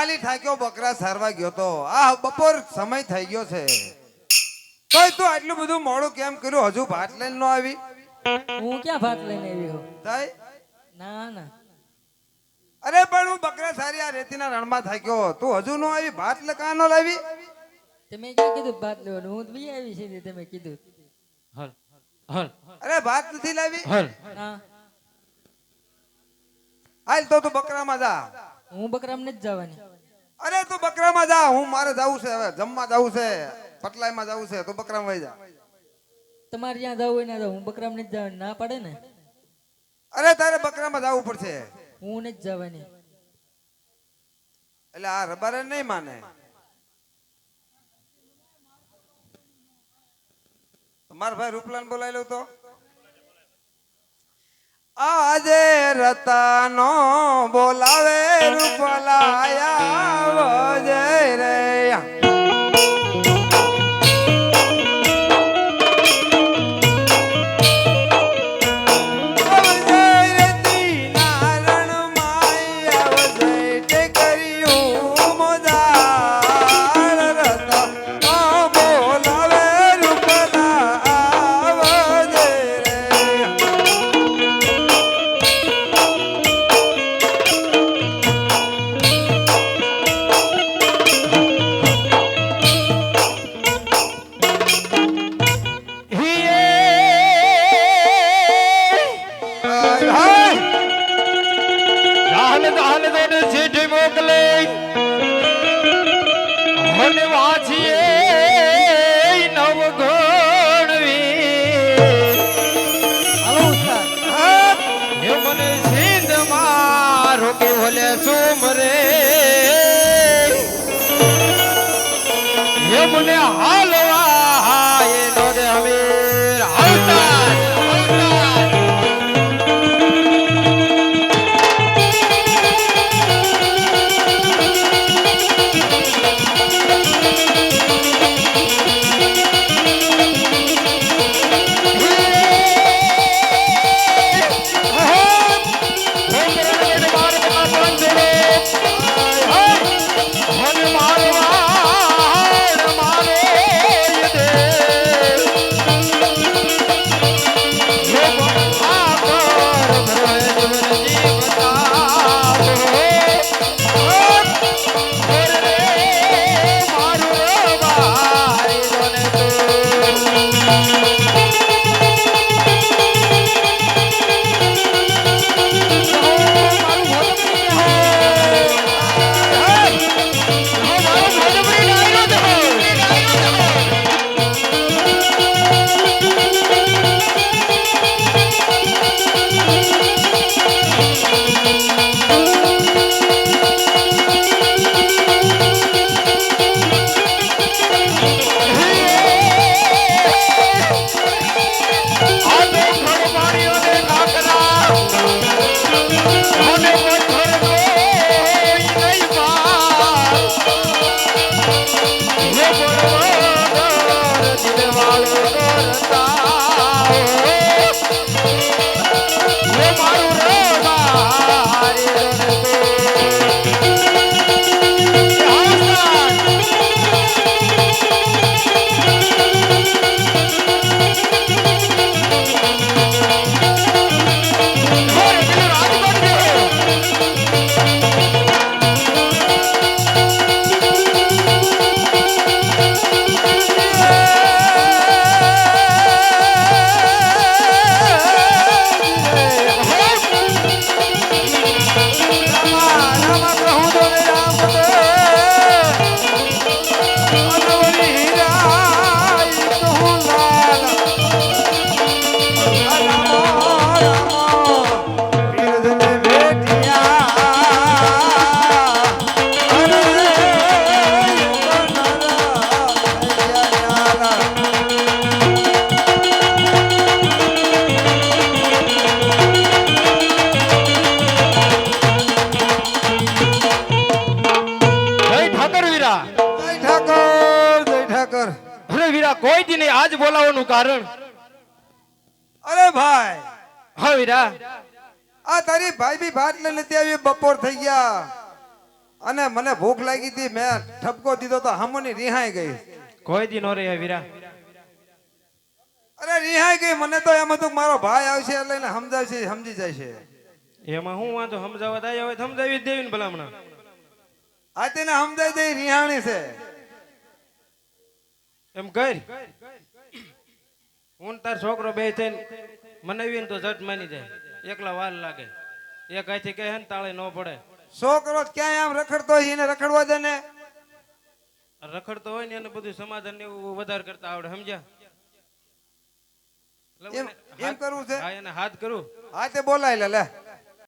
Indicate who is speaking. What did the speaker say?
Speaker 1: હાલી થાક્યો બકરા સારવા ગયો તો. આ બપોર સમય થઈ ગયો છે. તોય તું આટલું બધું મોડું કેમ કર્યું? હજુ ભાત લઈને ન આવી?
Speaker 2: હું ક્યાં ભાત લઈને આવ્યો
Speaker 1: થાય
Speaker 2: ના ના.
Speaker 1: અરે પણ હું બકરા સારી આ રેતીના રણમાં થાક્યો. તું હજુ ન આવી? ભાત લકા ન લાવી?
Speaker 2: તમે ક્યાં કીધું ભાત લેવાનું? હું તો બી આવી છે તમે કીધું.
Speaker 3: હલ હલ.
Speaker 1: અરે ભાત નથી લાવી?
Speaker 3: હલ.
Speaker 2: ના
Speaker 1: હાલ તો તું બકરામાં જા.
Speaker 2: હું બકરામ નથી જવાની.
Speaker 1: અરે તું બકરામાં જા હું મારે જવું છે હવે જમવા જવું છે પટલાઈમાં જવું છે તું બકરામાં વહી જા.
Speaker 2: તમારે જ્યાં જવું હોય ના જાવ હું બકરામ નથી જવાનું ના પડે ને?
Speaker 1: અરે તારે બકરામાં જવું પડશે.
Speaker 2: હું નથી જવાની.
Speaker 1: એટલે આ રબારે નહીં માને. મારા ભાઈ રૂપલાન બોલાવી લઉં તો. આજે રતાનો બોલાવે રૂપલાયા વજે રે
Speaker 3: મારો કોઈ આજ બોલાવવાનું કારણ.
Speaker 1: અરે ભાઈ.
Speaker 3: હા વીરા.
Speaker 1: આ તારી ભાઈ બી ભાત ને લેતી આવી બપોર થઈ ગયા. અને મને ભૂખ લાગી હતી મેં ઠપકો દીધો તો હામોની રિહાઈ ગઈ.
Speaker 3: કોઈ દી નો રે વીરા.
Speaker 1: અરે રિહાઈ ગઈ મને તો એમ હતું મારો ભાઈ આવશે એટલે એને સમજાવશે સમજી જાય છે
Speaker 3: એમાં હું વાંધો સમજાવવા થાય હોય સમજાવી દેવી ને ભલામણા.
Speaker 1: આ તેને સમજાવી દે રિહાણી છે.
Speaker 3: એમ કર. હું તાર છોકરો બે થઈને મનાવીને તો ઝટ માની જાય. એકલા વાર લાગે. એક હાથે કહે ને તાળે ન પડે.
Speaker 1: છોકરો ક્યાંય આમ રખડતો હોય એને રખડવા દે ને.
Speaker 3: રખડતો હોય ને એને બધું સમાધાન ને એવું વધારે કરતા આવડે સમજ્યા?
Speaker 1: એમ એમ કરવું છે?
Speaker 3: હા એને હાથ કરું.
Speaker 1: હા તે બોલાય લે લે.